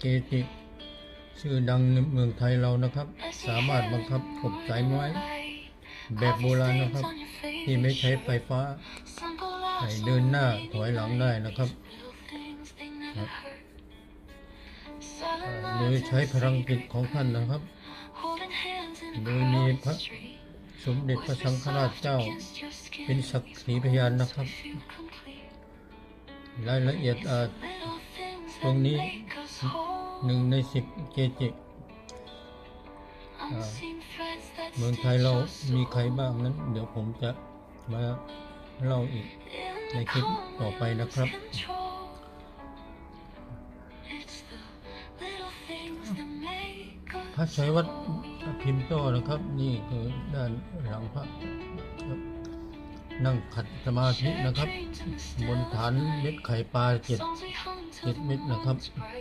เกจิชื่อดังในเมืองไทยเรานะครับ สามารถบังคับกบสายไม้แบบโบราณนะครับ ที่ไม่ใช้ไฟฟ้าให้เดินหน้าถอยหลังได้นะครับโดยใช้พลังจิตของท่านนะครับ โดยมีพระสมเด็จพระสังฆราชเจ้า เป็นสักขีพยานนะครับ รายละเอียดตรงนี้ หนึ่งในสิบเกจิอ่าเมืองไทยเรามีใครบ้างนั้น เดี๋ยวผมจะมาเล่าอีกในคลิปต่อไปนะครับ พระชัยวัดพิมพ์โตนะครับ นี่คือด้านหลังพระครับนั่งขัดสมาธินะครับ บนฐานเม็ดไข่ปลาเจ็ดเจ็ดเม็ดนะครับ Right